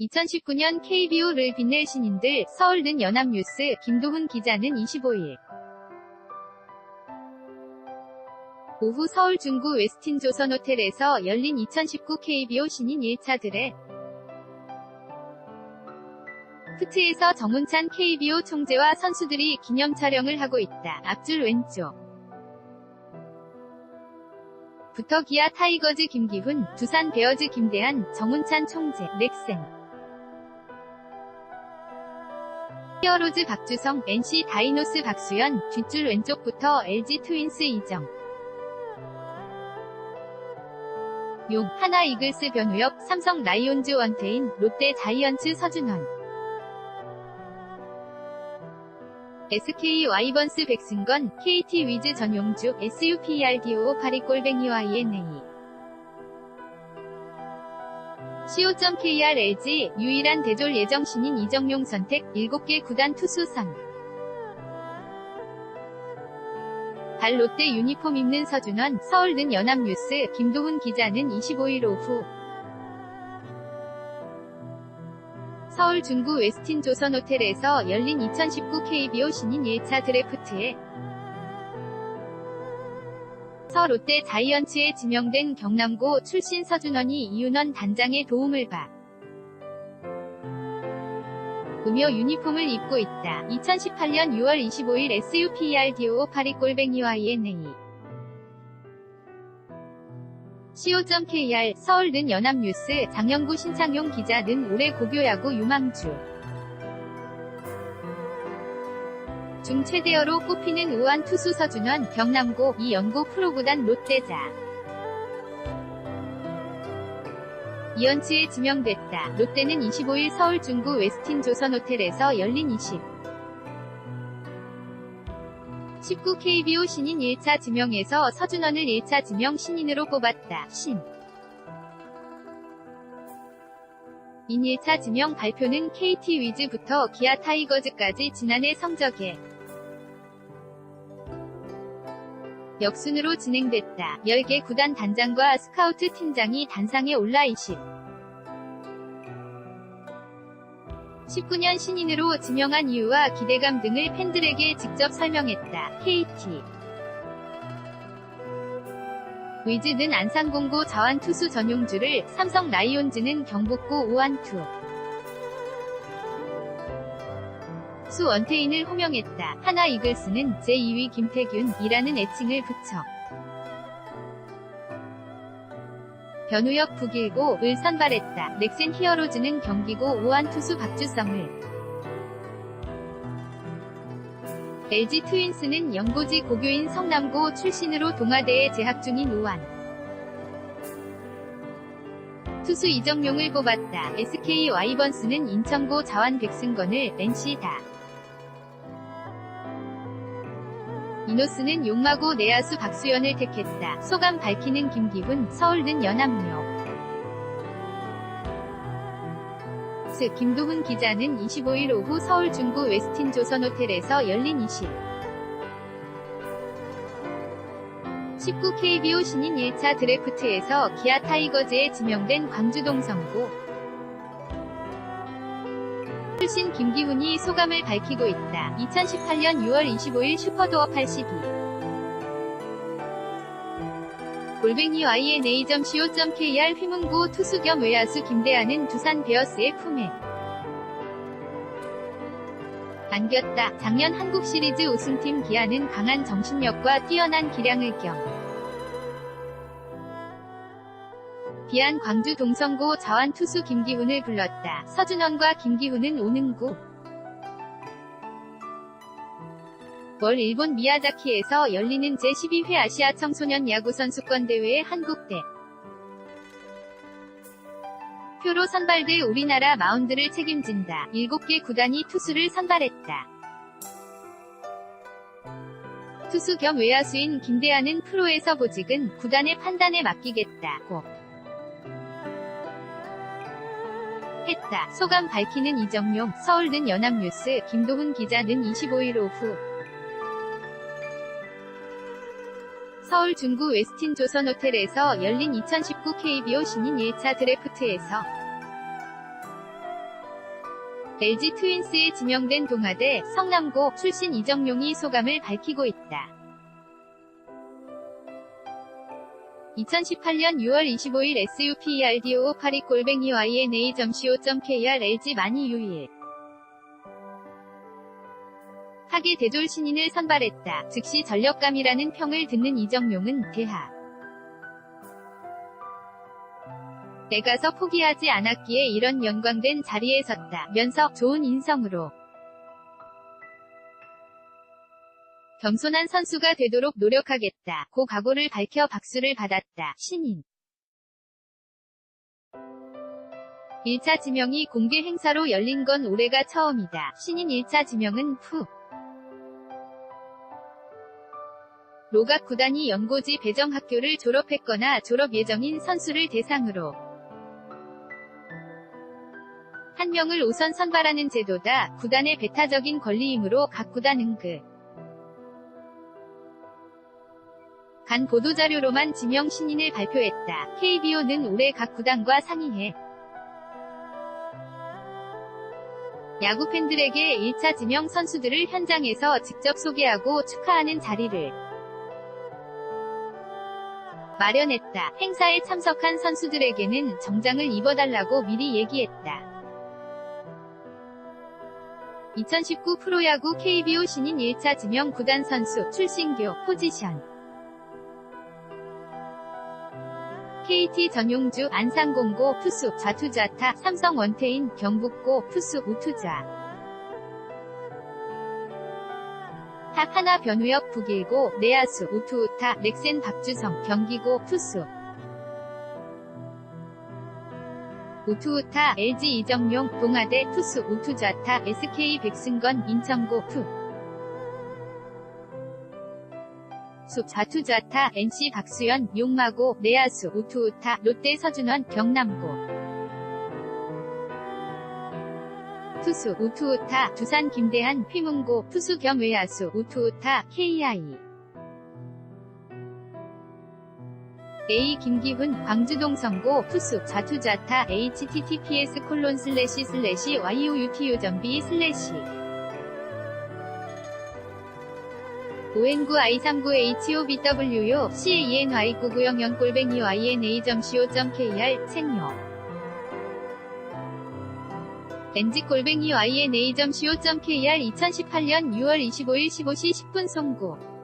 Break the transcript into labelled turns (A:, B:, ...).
A: 2019년 KBO를 빛낼 신인들 서울는 연합뉴스 김도훈 기자는 25일. 오후 서울 중구 웨스틴 조선 호텔에서 열린 2019 KBO 신인 1차 드래 프트에서 정운찬 KBO 총재와 선수들이 기념 촬영을 하고 있다. 앞줄 왼쪽. 부터 기아 타이거즈 김기훈, 두산 베어즈 김대한, 정운찬 총재, 넥센 히어로즈 박주성, NC 다이노스 박수현, 뒷줄 왼쪽부터 LG 트윈스 이정. 용, 하나 이글스 변우엽, 삼성 라이온즈 원태인, 롯데 자이언츠 서준원. SK 와이번스 백승건, KT 위즈 전용주, SUPRDO 파리 골뱅이와 ENA. co.kr LG 유일한 대졸 예정 신인 이정용 선택 7개 구단 투수선 발 롯데 유니폼 입는 서준원 서울는 연합뉴스 김도훈 기자는 25일 오후. 서울 중구 웨스틴 조선 호텔에서 열린 2019 KBO 신인 1차 드래프트에 서 롯데 자이언츠에 지명된 경남고 출신 서준원이 이윤원 단장의 도움을 받. 으며 유니폼을 입고 있다. 2018년 6월 25일 SUPRDO 파리 골뱅이와 ENA co.kr 서울 는 연합뉴스 장영구 신창용 기자 는 올해 고교야구 유망주 중 최대어로 꼽히는 우한 투수 서준원, 경남고, 이 연고 프로구단 롯데자. 이언츠에 지명됐다. 롯데는 25일 서울 중구 웨스틴 조선 호텔에서 열린 20. 19 KBO 신인 1차 지명에서 서준원을 1차 지명 신인으로 뽑았다. 신. 인 1차 지명 발표는 KT 위즈부터 기아 타이거즈까지 지난해 성적에 역순으로 진행됐다. 10개 구단 단장과 스카우트 팀장이 단상에 올라 20. 19년 신인으로 지명한 이유와 기대감 등을 팬들에게 직접 설명했다. KT 위즈는 안산공고 자완 투수 전용주를, 삼성 라이온즈는 경북고 우완투 수 원태인을 호명했다. 하나 이글스는 제2위 김태균이라는 애칭을 붙여 변우혁 북일고을 선발했다. 넥센 히어로즈는 경기고 우한 투수 박주성을 LG 트윈스는 연고지 고교인 성남고 출신으로 동아대에 재학 중인 우한 투수 이정용을 뽑았다. SK 와이번스는 인천고 자완 백승건을 NC다. 이노스는 용마고 내야수 박수연을 택했다. 소감 밝히는 김기훈, 서울는 연합역. 스 김도훈 기자는 25일 오후 서울 중구 웨스틴 조선 호텔에서 열린 20. 19 KBO 신인 1차 드래프트에서 기아 타이거즈에 지명된 광주동 성고 출신 김기훈이 소감을 밝히고 있다. 2018년 6월 25일 슈퍼도어 82. 골뱅이 yna.co.kr 휘문고 투수 겸 외야수 김대하는 두산 베어스의 품에 안겼다. 작년 한국 시리즈 우승팀 기아는 강한 정신력과 뛰어난 기량을 겸 비안 광주 동성고 자완 투수 김기훈을 불렀다. 서준원과 김기훈은 오는구 월 일본 미야자키에서 열리는 제12회 아시아 청소년 야구 선수권 대회의 한국대 표로 선발돼 우리나라 마운드를 책임진다. 7개 구단이 투수를 선발했다. 투수 겸 외야수인 김대하는 프로에서 보직은 구단의 판단에 맡기겠다고 했다. 소감 밝히는 이정용, 서울는 연합뉴스, 김도훈 기자 는 25일 오후 서울 중구 웨스틴 조선 호텔에서 열린 2019 KBO 신인 1차 드래프트에서 LG 트윈스에 지명된 동아대 성남고 출신 이정용이 소감을 밝히고 있다. 2018년 6월 25일 SUPERDO 파리 골뱅이 YNA.co.kr LG 많이 유일 하계 대졸 신인을 선발했다. 즉시 전력감이라는 평을 듣는 이정용은 대하 내가서 포기하지 않았기에 이런 영광된 자리에 섰다. 면서 좋은 인성으로 겸손한 선수가 되도록 노력하겠다. 고 각오를 밝혀 박수를 받았다. 신인 1차 지명이 공개 행사로 열린 건 올해가 처음이다. 신인 1차 지명은 후 로각 구단이 연고지 배정 학교를 졸업했거나 졸업 예정인 선수를 대상으로 한 명을 우선 선발하는 제도다. 구단의 배타적인 권리이므로 각 구단 응급 간 보도자료로만 지명 신인을 발표했다. KBO는 올해 각 구단과 상의해 야구 팬들에게 1차 지명 선수들을 현장에서 직접 소개하고 축하하는 자리를 마련했다. 행사에 참석한 선수들에게는 정장을 입어달라고 미리 얘기했다. 2019 프로야구 KBO 신인 1차 지명 구단 선수 출신교 포지션 KT 전용주 안상공고 투수 좌투자타 삼성 원태인 경북고 투수 우투자. 탑 하나 변우혁 북일고 내야수 우투우타 렉센 박주성 경기고 투수 우투우타 LG 이정용 동아대 투수 우투자타 SK 백승건 인천고 투 수 좌투자타 NC 박수현 용마고 내야수 우투우타 롯데 서준원 경남고. 투수 우투우타 두산 김대한 휘문고. 투수 겸 외야수 우투우타 KI A 김기훈 광주동 성고. 투수 좌투자타 https 콜론 슬래시 슬래시 yuutu 전비 슬래시 오엔구 i39hobw요 cany990 골뱅이 yna.co.kr 챙요 렌즈 골뱅이 yna.co.kr 2018년 6월 25일 15시 10분 송고